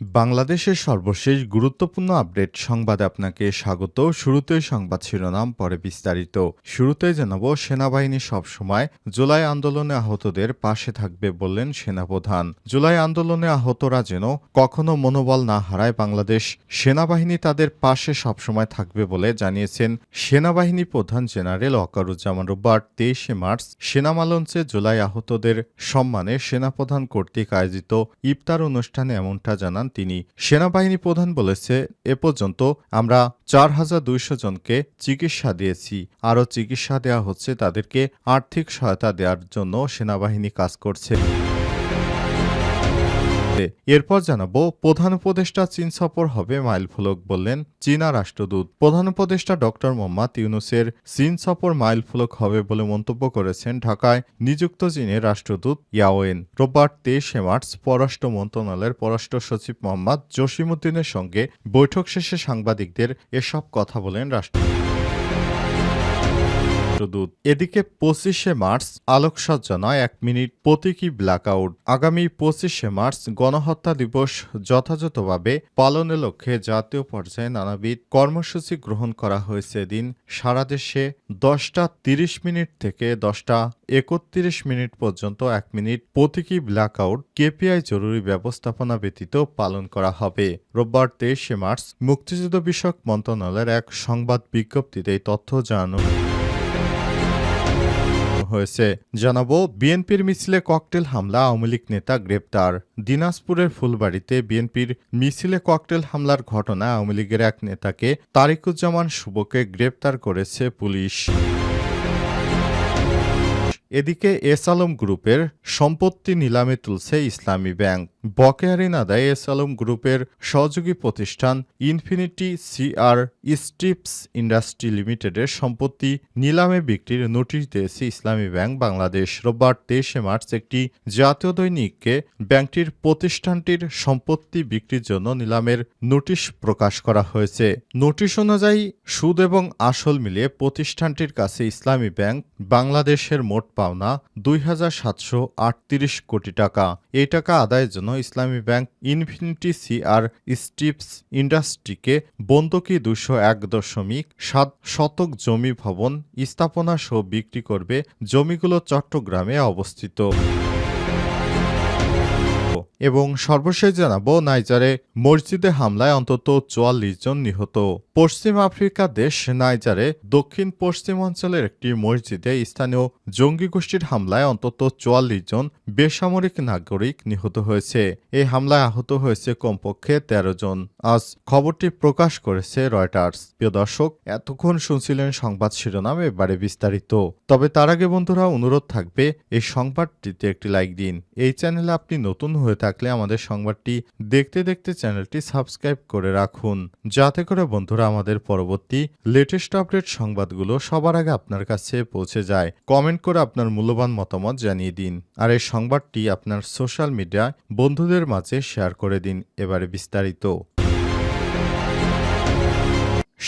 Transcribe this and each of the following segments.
বাংলাদেশের সর্বশেষ গুরুত্বপূর্ণ আপডেট সংবাদে আপনাকে স্বাগত। শুরুতেই সংবাদ শিরোনাম, পরে বিস্তারিত। শুরুতেই জানাব, সেনাবাহিনী সবসময় জুলাই আন্দোলনে আহতদের পাশে থাকবে বললেন সেনাপ্রধান। জুলাই আন্দোলনে আহতরা যেন কখনো মনোবল না হারায় বাংলাদেশ, সেনাবাহিনী তাদের পাশে সবসময় থাকবে বলে জানিয়েছেন সেনাবাহিনী প্রধান জেনারেল অকারুজ্জামান রোববার। তেইশে মার্চ, সেনামালঞ্চে জুলাই আহতদের সম্মানে সেনাপ্রধান কর্তৃক আয়োজিত ইফতার অনুষ্ঠানে এমনটা জানান তিনি সেনাবাহিনী প্রধান বলেছে, এ পর্যন্ত আমরা চার হাজার দুইশো জনকে চিকিৎসা দিয়েছি। আরও চিকিৎসা দেওয়া হচ্ছে তাদেরকে আর্থিক সহায়তা দেওয়ার জন্য সেনাবাহিনী কাজ করছে। এরপর জানাব, প্রধান উপদেষ্টা চীন সফর হবে মাইল ফলক বললেন চীনা রাষ্ট্রদূত। প্রধান উপদেষ্টা ডক্টর মোহাম্মদ ইউনুসের চীন সফর মাইল ফলক হবে বলে মন্তব্য করেছেন ঢাকায় নিযুক্ত চীনের রাষ্ট্রদূত ইয়াওয়েন। রোববার তেইশে মার্চ পররাষ্ট্র মন্ত্রণালয়ের পররাষ্ট্র সচিব মোহাম্মদ জসিমুদ্দিনের সঙ্গে বৈঠক শেষে সাংবাদিকদের এসব কথা বলেন রাষ্ট্র রাষ্ট্রদূত এদিকে পঁচিশে মার্চ, আলোকসজ্জা নয়, এক মিনিট, প্রতীকী ব্ল্যাকআউট। আগামী পঁচিশে মার্চ, গণহত্যা দিবস যথাযথভাবে পালনের লক্ষ্যে জাতীয় পর্যায়ে নানাবিধ কর্মসূচি গ্রহণ করা হয়েছে এদিন। সারা দেশে দশটা তিরিশ মিনিট থেকে দশটা একত্রিশ মিনিট পর্যন্ত এক মিনিট প্রতীকী ব্ল্যাকআউট কেপিআই জরুরি ব্যবস্থাপনা ব্যতীত পালন করা হবে। রোববার তেইশে মার্চ, মুক্তিযুদ্ধ বিষয়ক মন্ত্রণালয়ের এক সংবাদ বিজ্ঞপ্তিতে এই তথ্য জানানো হয়েছে। জানাব, বিএনপির মিছিলে ককটেল হামলা, আওয়ামী লীগ নেতা গ্রেপ্তার। দিনাজপুরের ফুলবাড়িতে বিএনপির মিছিলে ককটেল হামলার ঘটনায় আওয়ামী লীগের এক নেতাকে তারিকুজ্জামান শুভকে গ্রেপ্তার করেছে পুলিশ। এদিকে এস আলম গ্রুপের সম্পত্তি নিলামে তুলছে ইসলামী ব্যাংক। বকেয়া ঋণ আদায়ে এস গ্রুপের সহযোগী প্রতিষ্ঠান ইনফিনিটি সিআর স্ট্রিপস ইন্ডাস্ট্রি লিমিটেডের সম্পত্তি নিলামে বিক্রির নোটিশ দিয়েছে ইসলামী ব্যাংক বাংলাদেশ। রোববার তেইশে মার্চ একটি জাতীয় দৈনিককে ব্যাংকটির প্রতিষ্ঠানটির সম্পত্তি বিক্রির জন্য নিলামের নোটিশ প্রকাশ করা হয়েছে। নোটিশ অনুযায়ী সুদ এবং আসল মিলিয়ে প্রতিষ্ঠানটির কাছে ইসলামী ব্যাংক বাংলাদেশের মোট পাওনা দুই হাজার সাতশো আটত্রিশ কোটি টাকা। এই টাকা আদায়ের জন্য ইসলামী ব্যাংক ইনফিনিটি সিআর স্টিপস ইন্ডাস্ট্রিকে বন্দকি দুশো এক দশমিক সাত শতক জমি ভবন স্থাপনা সহ বিক্রি করবে জমিগুলো চট্টগ্রামে অবস্থিত। এবং সর্বশেষ জানাব, নাইজারে মসজিদে হামলায় অন্তত চুয়াল্লিশ জন নিহত। পশ্চিম আফ্রিকা দেশ নাইজারে দক্ষিণ পশ্চিম অঞ্চলের একটি মসজিদে স্থানীয় জঙ্গি গোষ্ঠীর হামলায় অন্তত চুয়াল্লিশ জন বেসামরিক নাগরিক নিহত হয়েছে। এই হামলায় আহত হয়েছে কমপক্ষে ১৩ জন। আজ খবরটি প্রকাশ করেছে রয়টার্স। প্রিয় দর্শক, এতক্ষণ শুনছিলেন সংবাদ শিরোনাম এবারে বিস্তারিত। তবে তার আগে বন্ধুরা, অনুরোধ থাকবে, এই সংবাদটিতে একটি লাইক দিন। এই চ্যানেলে আপনি নতুন হয়ে থাকলে আমাদের সংবাদটি দেখতে দেখতে চ্যানেলটি সাবস্ক্রাইব করে রাখুন। যাতে করে বন্ধুরা আমাদের পরবর্তী লেটেস্ট আপডেট সংবাদগুলো সবার আগে আপনার কাছে পৌঁছে যায়। কমেন্ট করে আপনার মূল্যবান মতামত জানিয়ে দিন। আর এই সংবাদটি আপনার সোশ্যাল মিডিয়ায় বন্ধুদের মাঝে শেয়ার করে দিন। এবারে বিস্তারিত।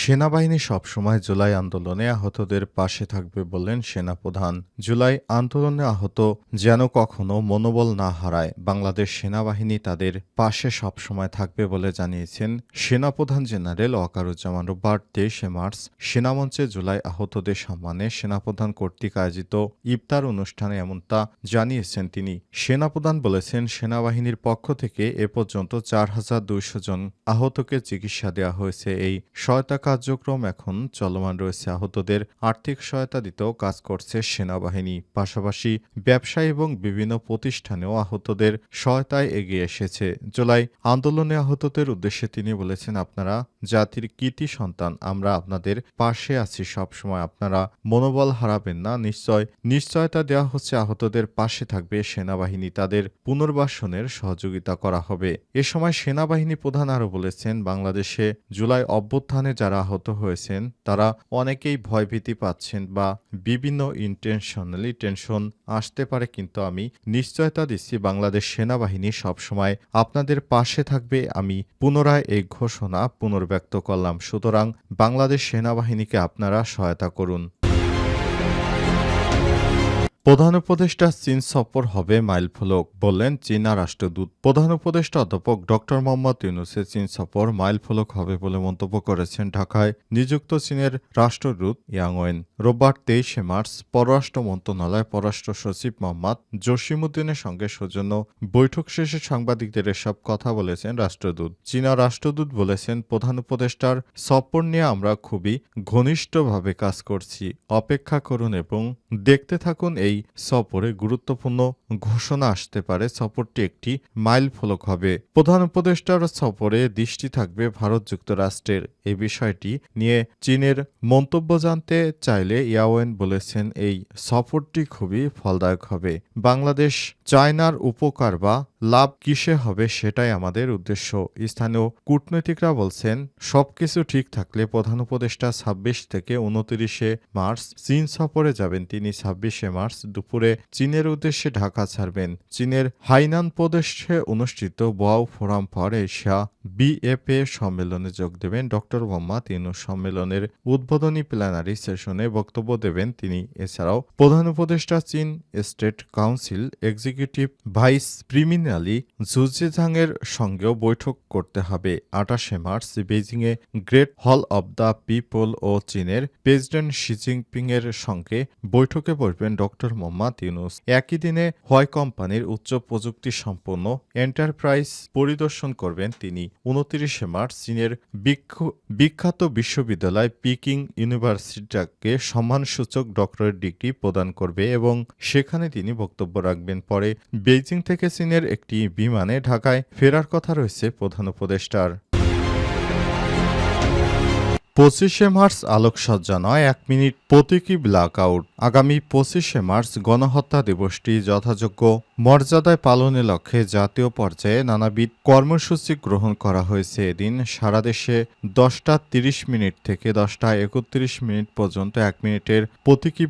সেনাবাহিনী সবসময় জুলাই আন্দোলনে আহতদের পাশে থাকবে বললেন সেনাপ্রধান। জুলাই আন্দোলনে আহত যেন কখনো মনোবল না হারায়, বাংলাদেশ সেনাবাহিনী তাদের পাশে সবসময় থাকবে বলে জানিয়েছেন সেনাপ্রধান জেনারেল ওয়াকারুজ্জামান রোববার তেইশে মার্চ সেনামঞ্চে জুলাই আহতদের সম্মানে সেনাপ্রধান কর্তৃক আয়োজিত ইফতার অনুষ্ঠানে এমনটা জানিয়েছেন তিনি। সেনাপ্রধান বলেছেন, সেনাবাহিনীর পক্ষ থেকে এ পর্যন্ত চার হাজার দুইশো জন আহতকে চিকিৎসা দেওয়া হয়েছে। এই সহায়তা কার্যক্রম এখন চলমান রয়েছে। আহতদের আর্থিক সহায়তা দিতেও কাজ করছে সেনাবাহিনী। পাশাপাশি ব্যবসায়ী এবং বিভিন্ন প্রতিষ্ঠানেও আহতদের সহায়তায় এগিয়ে এসেছে। জুলাই আন্দোলনে আহতদের উদ্দেশ্যে তিনি বলেছেন, আপনারা জাতির কৃতি সন্তান, আমরা আপনাদের পাশে আছি সবসময়। আপনারা মনোবল হারাবেন না। নিশ্চয়, নিশ্চয়তা দেওয়া হচ্ছে আহতদের পাশে থাকবে। সেনাবাহিনী তাদের পুনর্বাসনের সহযোগিতা করা হবে। এ সময় সেনাবাহিনী প্রধান আরও বলেছেন, বাংলাদেশে জুলাই অভ্যুত্থানে যারা আহত হয়েছেন, তারা অনেকেই ভয়ভীতি পাচ্ছেন বা বিভিন্ন ইন্টেনশনালি টেনশন আসতে পারে, কিন্তু আমি নিশ্চয়তা দিচ্ছি বাংলাদেশ সেনাবাহিনী সবসময় আপনাদের পাশে থাকবে। আমি পুনরায় এই ঘোষণা পুনর্ব্যক্ত করলাম। সুতরাং বাংলাদেশ সেনাবাহিনীকে আপনারা সহায়তা করুন। প্রধান উপদেষ্টা চীন সফর হবে মাইলফলক বললেন চীনা রাষ্ট্রদূত। প্রধান উপদেষ্টা অধ্যাপক ডক্টর মোহাম্মদ ইউনুসের চীন সফর মাইলফলক হবে বলে মন্তব্য করেছেন ঢাকায় নিযুক্ত চীনের রাষ্ট্রদূত ইয়াংওয়েন। রোববার তেইশে মার্চ পররাষ্ট্র মন্ত্রণালয় পররাষ্ট্র সচিব মোহাম্মদ জসিমুদ্দিনের সঙ্গে সৌজন্য বৈঠক শেষে সাংবাদিকদের এসব কথা বলেছেন রাষ্ট্রদূত। চীনা রাষ্ট্রদূত বলেছেন, প্রধান উপদেষ্টার সফর নিয়ে আমরা খুবই ঘনিষ্ঠভাবে কাজ করছি। অপেক্ষা করুন এবং দেখতে থাকুন এই সফরে গুরুত্বপূর্ণ ঘোষণা আসতে পারে। সফরটি একটি মাইল ফলক হবে। প্রধান উপদেষ্টার সফরে দৃষ্টি থাকবে ভারত যুক্তরাষ্ট্রের। এই বিষয়টি নিয়ে চীনের মন্তব্য জানতে চাইলে ইয়াওয়েন বলেছেন, এই সফরটি খুবই ফলদায়ক হবে। বাংলাদেশ চায়নার উপকার বা লাভ কিসে হবে সেটাই আমাদের উদ্দেশ্য। স্থানীয় কূটনীতিকরা বলছেন, সবকিছু ঠিক থাকলে প্রধান উপদেষ্টা ছাব্বিশ থেকে উনত্রিশে মার্চ চীন সফরে যাবেন। তিনি ছাব্বিশে মার্চ দুপুরে চীনের উদ্দেশ্যে ঢাকা ছাড়বেন। চীনের হাইনান প্রদেশে অনুষ্ঠিত Boao Forum for Asia BFA সম্মেলনে যোগ দেবেন ডক্টর মোহাম্মদ ইউনুস। সম্মেলনের উদ্বোধনী প্ল্যানারি সেশনে বক্তব্য দেবেন তিনি। এছাড়াও প্রধান উপদেষ্টা চীন স্টেট কাউন্সিল এক্সিকিউটিভ ভাইস প্রিমিনালি জুজিঝাংয়ের সঙ্গেও বৈঠক করতে হবে। আটাশে March বেইজিংয়ে Great Hall of the People ও চীনের প্রেসিডেন্ট শি জিনপিং এর সঙ্গে বৈঠকে বসবেন ডক্টর মোহাম্মদ ইউনুস একই দিনে হোয়াই কোম্পানির উচ্চ প্রযুক্তি সম্পন্ন এন্টারপ্রাইজ পরিদর্শন করবেন তিনি। উনত্রিশে মার্চ চীনের বিখ্যাত বিশ্ববিদ্যালয় পিকিং ইউনিভার্সিটিকে সম্মানসূচক ডক্টরেট ডিগ্রি প্রদান করবে এবং সেখানে তিনি বক্তব্য রাখবেন। পরে বেইজিং থেকে চীনের একটি বিমানে ঢাকায় ফেরার কথা রয়েছে প্রধান উপদেষ্টার। পঁচিশে মার্চ আলোকসজ্জা নয়, এক মিনিট প্রতীকী ব্ল্যাক আউট আগামী পঁচিশে মার্চ গণহত্যা দিবসটি যথাযোগ্য মর্যাদায় পালনের লক্ষ্যে জাতীয় পর্যায়ে নানাবিধ কর্মসূচি গ্রহণ করা হয়েছে এদিন। সারা দেশে দশটা তিরিশ মিনিট থেকে দশটা একত্রিশ মিনিট পর্যন্ত এক মিনিটের প্রতীকী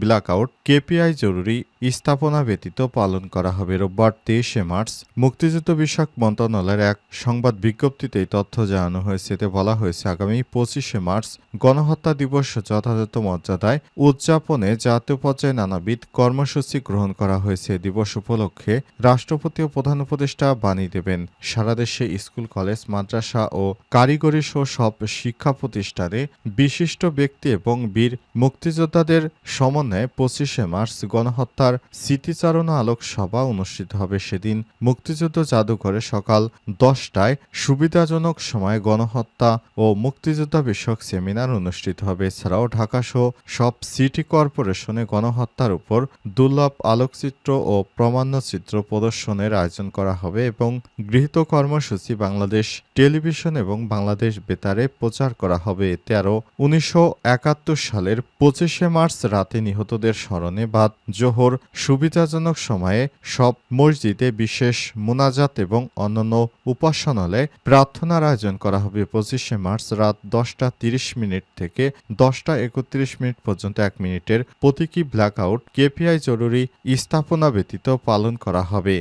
ব্ল্যাক আউট কেপিআই জরুরি স্থাপনা ব্যতীত পালন করা হবে। রোববার তেইশে মার্চ মুক্তিযুদ্ধ বিষয়ক মন্ত্রণালয়ের এক সংবাদ বিজ্ঞপ্তিতে তথ্য জানানো হয়েছে। এতে বলা হয়েছে, আগামী পঁচিশে মার্চ গণহত্যা দিবস যথাযথ মর্যাদায় উদযাপনে জাতীয় পর্যায়ে নানাবিধ কর্মসূচি গ্রহণ করা হয়েছে। দিবস উপলক্ষে রাষ্ট্রপতি ও প্রধান উপদেষ্টা বাণী দেবেন। সারা দেশে স্কুল, কলেজ, মাদ্রাসা ও কারিগরি সহ সব শিক্ষা প্রতিষ্ঠানে বিশিষ্ট ব্যক্তি এবং বীর মুক্তিযোদ্ধাদের সমন্বয়ে পঁচিশে মার্চ গণহত্যার স্মৃতিচারণা আলোক সভা অনুষ্ঠিত হবে। সেদিন মুক্তিযুদ্ধ জাদুঘরে সকাল দশটায় সুবিধাজনক সময়ে গণহত্যা ও মুক্তিযোদ্ধা বিষয়ক সেমিনার অনুষ্ঠিত হবে। এছাড়াও ঢাকাসহ সব সিটি কর্পোরেশনে গণহত্যার উপর দুর্লভ আলোকচিত্র ও প্রমাণ্যচিত্র প্রদর্শনের আয়োজন করা হবে এবং গৃহীত কর্মসূচি বাংলাদেশ টেলিভিশন এবং বাংলাদেশ বেতারে প্রচার করা হবে। এতে আরও উনিশশো একাত্তর সালের পঁচিশে মার্চ রাতে নিহতদের স্মরণে বাদ জোহর সুবিধাজনক সময়ে সব মসজিদে বিশেষ মোনাজাত এবং অন্যান্য উপাসনালয়ে প্রার্থনার আয়োজন করা হবে। পঁচিশে মার্চ রাত দশটা তিরিশ মিনিট থেকে দশটা একত্রিশ মিনিট পর্যন্ত এক মিনিটের প্রতীকী ব্ল্যাক আউট কেপিআই জরুরি স্থাপনা ব্যতীত পালন করা হবে।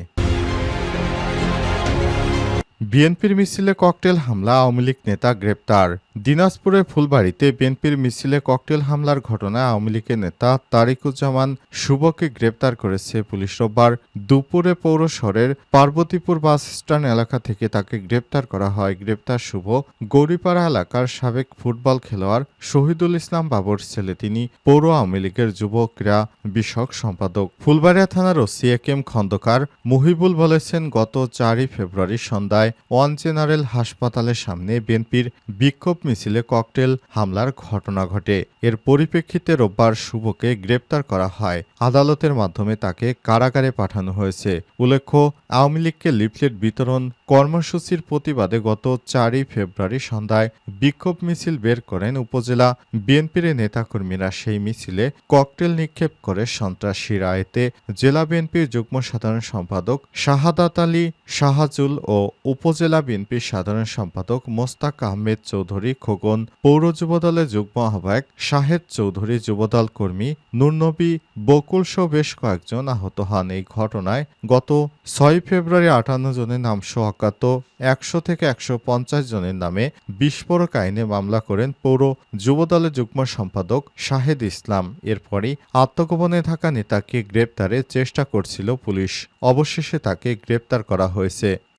বিএনপির মিছিলে ককটেল হামলা, আওয়ামী লীগ নেতা গ্রেপ্তার। দিনাজপুরে ফুলবাড়িতে বিএনপির মিছিলে ককটেল হামলার ঘটনায় আওয়ামী লীগের নেতা তারিকুজ্জামান শুভকে গ্রেপ্তার করেছে পুলিশ। রোববার দুপুরে পৌর শহরের পার্বতীপুর বাস স্ট্যান্ড এলাকা থেকে তাকে গ্রেপ্তার করা হয়। গ্রেপ্তার শুভ গৌরীপাড়া এলাকার সাবেক ফুটবল খেলোয়াড় শহীদুল ইসলাম বাবর ছেলে। তিনি পৌর আওয়ামী লীগের যুব ক্রীড়া বিষয়ক সম্পাদক। ফুলবাড়িয়া থানার OC A KM Khandaker Muhibul বলেছেন, গত চারই ফেব্রুয়ারি সন্ধ্যায় ওয়ান জেনারেল হাসপাতালের সামনে বিএনপির বিক্ষোভ মিছিলে ককটেল হামলার ঘটনা ঘটে। এর পরিপ্রেক্ষিতে রোববার শুভকে গ্রেপ্তার করা হয়। আদালতের মাধ্যমে তাকে কারাগারে পাঠানো হয়েছে। উল্লেখ্য, আওয়ামী লীগকে লিফলেট বিতরণ কর্মসূচির প্রতিবাদে গত চারই ফেব্রুয়ারি সন্ধ্যায় বিক্ষোভ মিছিল বের করেন উপজেলা বিএনপির নেতাকর্মীরা। সেই মিছিলে ককটেল নিক্ষেপ করে সন্ত্রাসীরা। এতে জেলা বিএনপির যুগ্ম সাধারণ সম্পাদক শাহাদাত আলী শাহাজুল ও উপজেলা বিএনপির সাধারণ সম্পাদক মোস্তাক আহমেদ চৌধুরী খোকন, পৌর যুবদলের যুগ্ম আহ্বায়ক শাহেদ চৌধুরী, যুবদল কর্মী নুরনবী বকুল সহ বেশ কয়েকজন আহত হন। এই ঘটনায় গত ছয় ফেব্রুয়ারি আটান্ন জনের নাম সহ একশো থেকে একশো পঞ্চাশ জনের নামে বিস্ফোরক আইনে মামলা করেন পৌর যুবদলের যুগ্ম সম্পাদক শাহেদ ইসলাম। এরপরই আত্মগোপনে থাকা নেতাকে গ্রেপ্তারের চেষ্টা করছিল পুলিশ। অবশেষে তাকে গ্রেপ্তার করা হয়েছে।